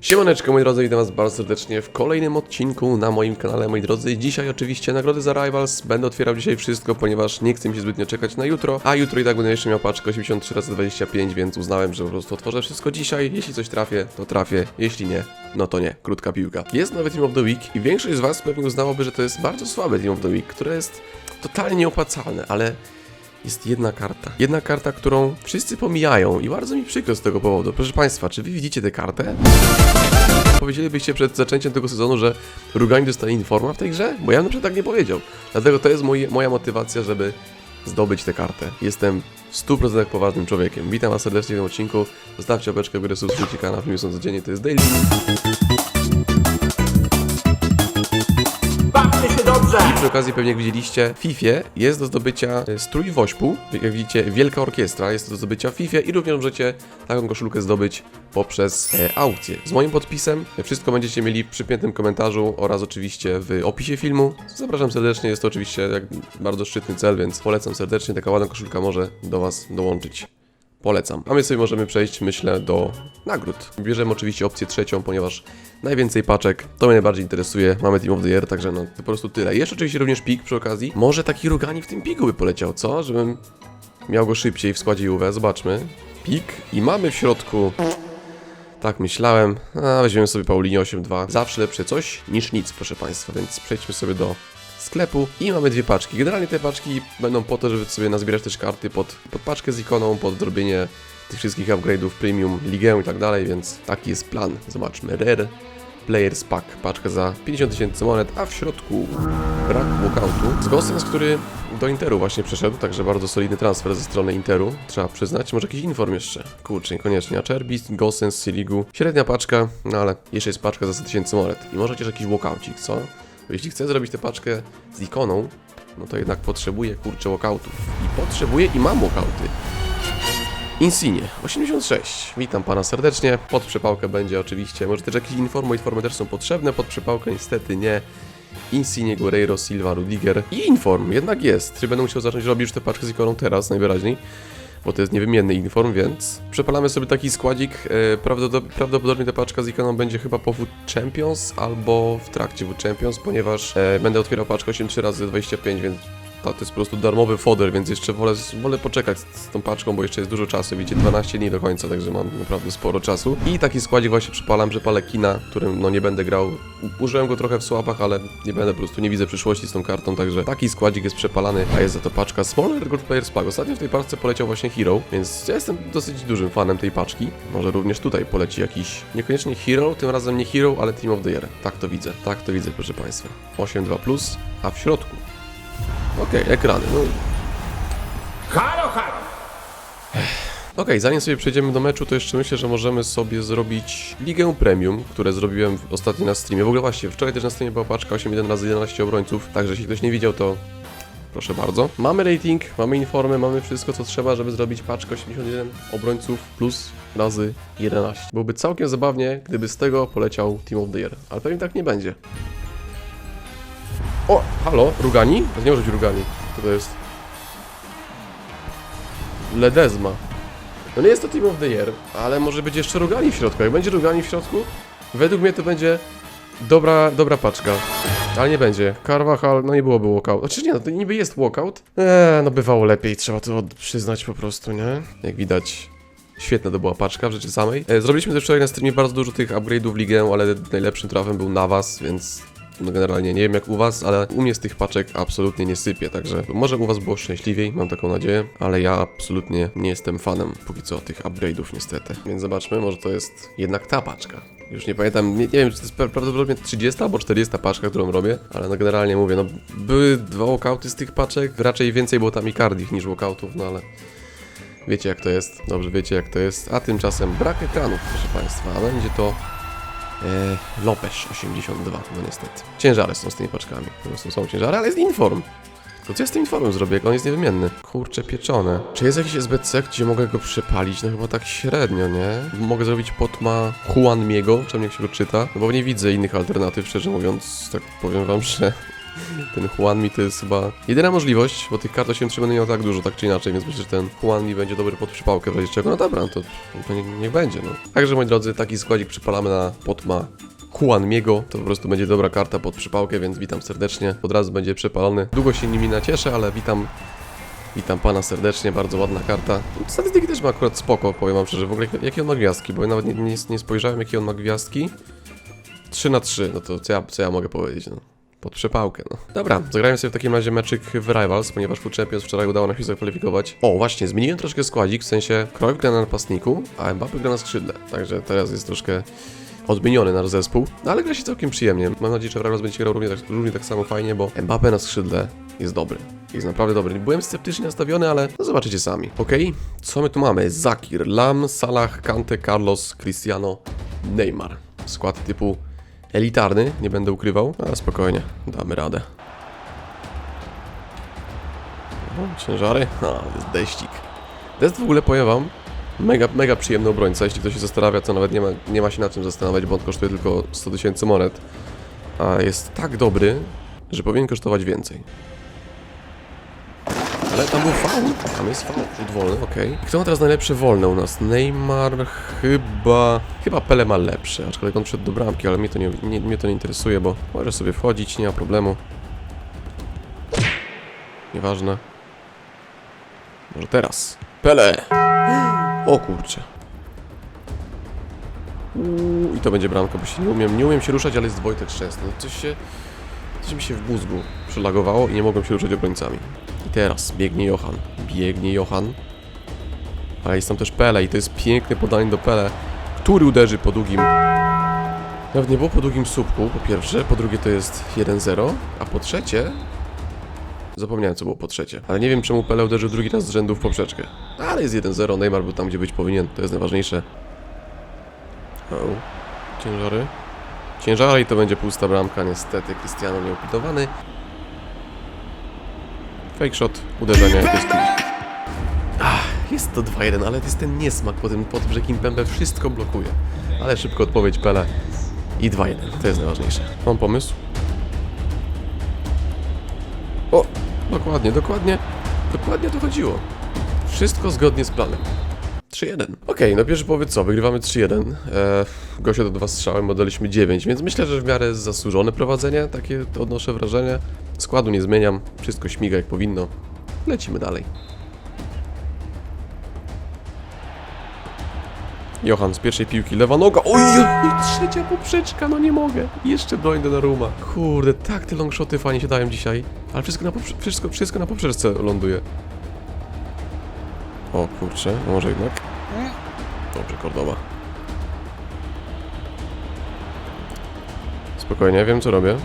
Siemaneczko moi drodzy, witam was bardzo serdecznie w kolejnym odcinku na moim kanale, moi drodzy. Dzisiaj oczywiście nagrody za Rivals. Będę otwierał dzisiaj wszystko, ponieważ nie chcę mi się zbytnio czekać na jutro, a jutro i tak będę jeszcze miał paczkę 83 razy 25 więc uznałem, że po prostu otworzę wszystko dzisiaj. Jeśli coś trafię, to trafię, jeśli nie, no to nie. Krótka piłka. Jest nowy Team of the Week i większość z was pewnie uznałoby, że to jest bardzo słabe Team of the Week, które jest totalnie nieopłacalne, ale jest jedna karta. Jedna karta, którą wszyscy pomijają i bardzo mi przykro z tego powodu. Proszę Państwa, czy Wy widzicie tę kartę? Powiedzielibyście przed zaczęciem tego sezonu, że Rugani dostanie informa w tej grze? Bo ja na przykład tak nie powiedział. Dlatego to jest moje, moja motywacja, żeby zdobyć tę kartę. Jestem w 100% poważnym człowiekiem. Witam Was serdecznie w tym odcinku. Zostawcie opeczkę w górę, subskrybujcie kanał, filmy są codziennie, to jest Daily. Przy okazji pewnie jak widzieliście, w FIFA jest do zdobycia e, strój wośpu. Jak widzicie, wielka orkiestra jest do zdobycia w FIFA i również możecie taką koszulkę zdobyć poprzez e, aukcję. Z moim podpisem wszystko będziecie mieli w przypiętym komentarzu oraz oczywiście w opisie filmu. Zapraszam serdecznie, jest to oczywiście bardzo szczytny cel, więc polecam serdecznie. Taka ładna koszulka może do Was dołączyć. Polecam. A my sobie możemy przejść, myślę, do nagród. Bierzemy oczywiście opcję trzecią, ponieważ najwięcej paczek, to mnie najbardziej interesuje. Mamy Team of the Year, także no po prostu tyle. Jeszcze oczywiście również pik przy okazji. Może taki Rugani w tym piku by poleciał, co? Żebym miał go szybciej w składzie Juve. Zobaczmy. Pik i mamy w środku... Tak myślałem. A, weźmiemy sobie Paulinie 8.2. Zawsze lepsze coś niż nic, proszę Państwa, więc przejdźmy sobie do sklepu i mamy dwie paczki. Generalnie te paczki będą po to, żeby sobie nazbierać też karty pod, pod paczkę z ikoną, pod zrobienie tych wszystkich upgrade'ów, premium, ligę i tak dalej, więc taki jest plan. Zobaczmy, Rare Players Pack, paczka za 50 tysięcy monet, a w środku brak walkoutu. Z Gosens, który do Interu właśnie przeszedł, także bardzo solidny transfer ze strony Interu, trzeba przyznać. Może jakiś inform jeszcze? Kurczę, niekoniecznie. Acerbis, Gosens, Siligu. Średnia paczka, no ale jeszcze jest paczka za 100 tysięcy monet. I może chociaż jakiś walkoucik, co? Bo jeśli chcę zrobić tę paczkę z ikoną, no to jednak potrzebuję kurczę walkoutów. I potrzebuję i mam walkouty. Insigne 86. Witam pana serdecznie. Pod przepałkę będzie oczywiście. Może też jakieś informy, informy też są potrzebne. Pod przepałkę niestety nie. Insigne, Guerreiro, Silva, Rudiger i inform jednak jest. Czy będę musiał zacząć robić już tę paczkę z ikoną teraz najwyraźniej? Bo to jest niewymienny inform, więc przepalamy sobie taki składzik. E, prawdopod- prawdopodobnie ta paczka z ikoną będzie chyba po Food Champions albo w trakcie Food Champions, ponieważ e, będę otwierał paczkę 8 3 razy 25, więc to, jest po prostu darmowy foder, więc jeszcze wolę, wolę poczekać z, tą paczką, bo jeszcze jest dużo czasu. Widzicie, 12 dni do końca, także mam naprawdę sporo czasu. I taki składzik właśnie przepalam, przepalę kina, którym no nie będę grał. Użyłem go trochę w słapach, ale nie będę po prostu, nie widzę przyszłości z tą kartą, także taki składzik jest przepalany, a jest za to paczka Smaller Good Players Pack. Ostatnio w tej paczce poleciał właśnie Hero, więc ja jestem dosyć dużym fanem tej paczki. Może również tutaj poleci jakiś, niekoniecznie Hero, tym razem nie Hero, ale Team of the Year. Tak to widzę, tak to widzę, proszę Państwa. 8.2+, plus, a w środku Okej, ekrany. No. Halo, halo! Okej, zanim sobie przejdziemy do meczu, to jeszcze myślę, że możemy sobie zrobić Ligę Premium, które zrobiłem ostatnio na streamie. W ogóle właśnie, wczoraj też na streamie była paczka 8.1 razy 11 obrońców, także jeśli ktoś nie widział, to proszę bardzo. Mamy rating, mamy informy, mamy wszystko, co trzeba, żeby zrobić paczkę 81 obrońców plus razy 11. Byłoby całkiem zabawnie, gdyby z tego poleciał Team of the Year, ale pewnie tak nie będzie. O, halo, Rugani? To nie może być Rugani. Co to jest? Ledezma. No nie jest to Team of the Year, ale może być jeszcze Rugani w środku. Jak będzie Rugani w środku, według mnie to będzie dobra, dobra paczka. Ale nie będzie. Carvajal, no nie byłoby walkout. Znaczy nie, no to niby jest walkout. Eee, no bywało lepiej, trzeba to przyznać po prostu, nie? Jak widać, świetna to była paczka w rzeczy samej. E, zrobiliśmy też wczoraj na streamie bardzo dużo tych upgrade'ów w ligę, ale najlepszym trafem był Navas, więc no generalnie nie wiem jak u was, ale u mnie z tych paczek absolutnie nie sypie, także może u was było szczęśliwiej, mam taką nadzieję, ale ja absolutnie nie jestem fanem póki co tych upgrade'ów niestety. Więc zobaczmy, może to jest jednak ta paczka. Już nie pamiętam, nie, nie wiem czy to jest pra- prawdopodobnie 30 albo 40 paczka, którą robię, ale no generalnie mówię, no były dwa walkouty z tych paczek, raczej więcej było tam i cardich niż walkoutów, no ale wiecie jak to jest, dobrze wiecie jak to jest, a tymczasem brak ekranów proszę Państwa, a będzie to E, Lopez 82, no niestety. Ciężary są z tymi paczkami. Po prostu są ciężary, ale jest inform. To co ja z tym informem zrobię, jak on jest niewymienny? Kurcze pieczone. Czy jest jakiś SBC, gdzie mogę go przepalić? No chyba tak średnio, nie? Mogę zrobić potma Juan Miego, czemu niech się go czyta? No bo nie widzę innych alternatyw, szczerze mówiąc. Tak powiem wam, że Ten Juan mi to jest chyba jedyna możliwość, bo tych kart 8 będę miał tak dużo, tak czy inaczej, więc myślę, że ten Juan mi będzie dobry pod przypałkę w razie czego. No dobra, no to, to nie, niech będzie, no. Także moi drodzy, taki składzik przypalamy na potma Juan Miego, to po prostu będzie dobra karta pod przypałkę, więc witam serdecznie. Od razu będzie przepalony. Długo się nimi nacieszę, ale witam Witam pana serdecznie, bardzo ładna karta. Statystyki też ma akurat spoko, powiem wam szczerze. W ogóle jakie on ma gwiazdki, bo ja nawet nie, nie, nie spojrzałem jakie on ma gwiazdki. 3 na 3, no to co ja, co ja mogę powiedzieć, no. Pod przepałkę, no. Dobra, zagrajmy sobie w takim razie meczyk w Rivals, ponieważ Food Champions wczoraj udało nam się zakwalifikować. O, właśnie, zmieniłem troszkę składzik, w sensie Cruyff gra na napastniku, a Mbappe gra na skrzydle. Także teraz jest troszkę odmieniony nasz zespół, no ale gra się całkiem przyjemnie. Mam nadzieję, że Rivals będzie grał równie tak, równie tak samo fajnie, bo Mbappe na skrzydle jest dobry. Jest naprawdę dobry. Byłem sceptycznie nastawiony, ale no zobaczycie sami. Okej, co my tu mamy? Zakir, Lam, Salah, Kante, Carlos, Cristiano, Neymar. Skład typu elitarny, nie będę ukrywał, ale spokojnie, damy radę. O, ciężary? A, jest deścik. Dest w ogóle powiem wam, mega, mega przyjemny obrońca, jeśli ktoś się zastanawia, to nawet nie ma, nie ma się na czym zastanawiać, bo on kosztuje tylko 100 tysięcy monet. A jest tak dobry, że powinien kosztować więcej. Ale tam był faul. Tam jest faul. Rzut wolny, okej. Kto ma teraz najlepsze wolne u nas? Neymar chyba... Chyba Pele ma lepsze, aczkolwiek on wszedł do bramki, ale mnie to nie, nie, mnie to nie interesuje, bo może sobie wchodzić, nie ma problemu. Nieważne. Może teraz. Pele! O kurczę. Uuu, I to będzie bramka, bo się nie umiem, nie umiem się ruszać, ale jest Wojtek Szczęsny. Coś się... Coś mi się w mózgu przelagowało i nie mogłem się ruszać obrońcami. I teraz biegnie Johan. Biegnie Johan. Ale jest tam też Pele i to jest piękne podanie do Pele, który uderzy po długim... Nawet nie było po długim słupku, po pierwsze. Po drugie to jest 1-0, a po trzecie... Zapomniałem co było po trzecie. Ale nie wiem czemu Pele uderzył drugi raz z rzędu w poprzeczkę. Ale jest 1-0, Neymar był tam gdzie być powinien, to jest najważniejsze. O, ciężary. Ciężary i to będzie pusta bramka, niestety. Cristiano nieupitowany. Fake shot, uderzenie, jest Ach, jest to 2-1, ale to jest ten niesmak po tym, po tym, że Kimpembe wszystko blokuje. Ale szybko odpowiedź Pele i 2-1, to jest najważniejsze. Mam pomysł? O, dokładnie, dokładnie, dokładnie to chodziło. Wszystko zgodnie z planem. 3-1. Okej, no pierwszy powiedz co, wygrywamy 3-1. Eee, Gosia do dwa strzały, modeliśmy 9, więc myślę, że w miarę zasłużone prowadzenie, takie odnoszę wrażenie. Składu nie zmieniam, wszystko śmiga jak powinno. Lecimy dalej. Johan z pierwszej piłki, lewa noga. Oj, i trzecia poprzeczka, no nie mogę. Jeszcze broń do Naruma. Kurde, tak te longshoty fajnie się dają dzisiaj. Ale wszystko na, poprze- wszystko, wszystko na poprzeczce ląduje. O kurczę, no może jednak. Dobrze, Kordoba. Spokojnie, wiem co robię.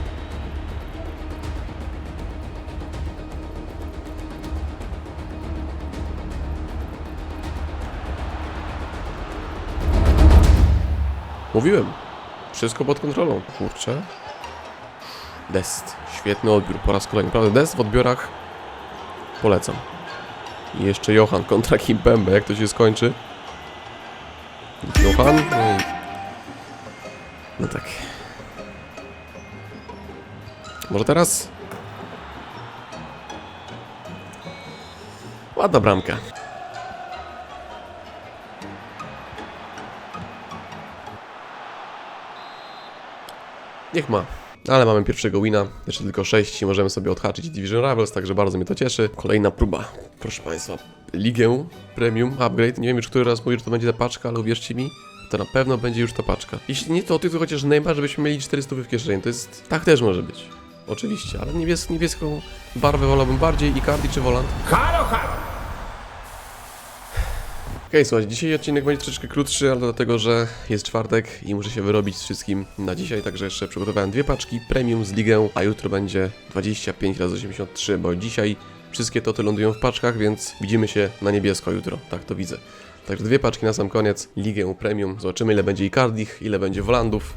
Mówiłem. Wszystko pod kontrolą. Kurczę. Dest. Świetny odbiór po raz kolejny. Naprawdę, Dest w odbiorach polecam. I jeszcze Johan kontra Kimpembe. Jak to się skończy? Johan? No, no tak. Może teraz? Ładna bramka. Niech ma. Ale mamy pierwszego wina, jeszcze tylko 6 i możemy sobie odhaczyć Division Rivals, także bardzo mnie to cieszy. Kolejna próba, proszę Państwa. Ligę Premium Upgrade. Nie wiem już, który raz mówię, że to będzie ta paczka, ale uwierzcie mi, to na pewno będzie już ta paczka. Jeśli nie to, to chociaż Neymar, żebyśmy mieli 400 w kieszeni. To jest... Tak też może być. Oczywiście, ale niebies niebieską barwę wolałbym bardziej. Icardi czy Volant? Halo, halo! Okej, słuchajcie, dzisiaj odcinek będzie troszeczkę krótszy, ale dlatego, że jest czwartek i muszę się wyrobić z wszystkim na dzisiaj, także jeszcze przygotowałem dwie paczki premium z ligę, a jutro będzie 25 razy 83, bo dzisiaj wszystkie toty lądują w paczkach, więc widzimy się na niebiesko jutro, tak to widzę. Także dwie paczki na sam koniec, ligę premium, zobaczymy ile będzie Icardich, ile będzie Wolandów.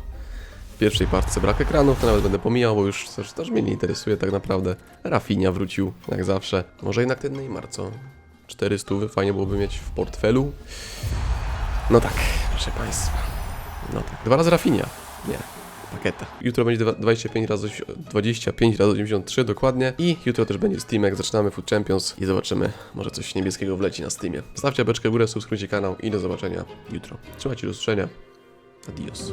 W pierwszej paczce brak ekranów, to nawet będę pomijał, bo już też, też mnie nie interesuje tak naprawdę. Rafinha wrócił, jak zawsze. Może jednak ten Neymar, co? 400 fajnie byłoby mieć w portfelu. No tak, proszę Państwa. No tak, dwa razy Rafinha. Nie, pakieta. Jutro będzie dwa- 25 razy 25 razy 83 dokładnie i jutro też będzie Steam, jak zaczynamy Food Champions i zobaczymy, może coś niebieskiego wleci na Steamie. Stawcie beczkę w górę, subskrybujcie kanał i do zobaczenia jutro. Trzymajcie do usłyszenia. Adios.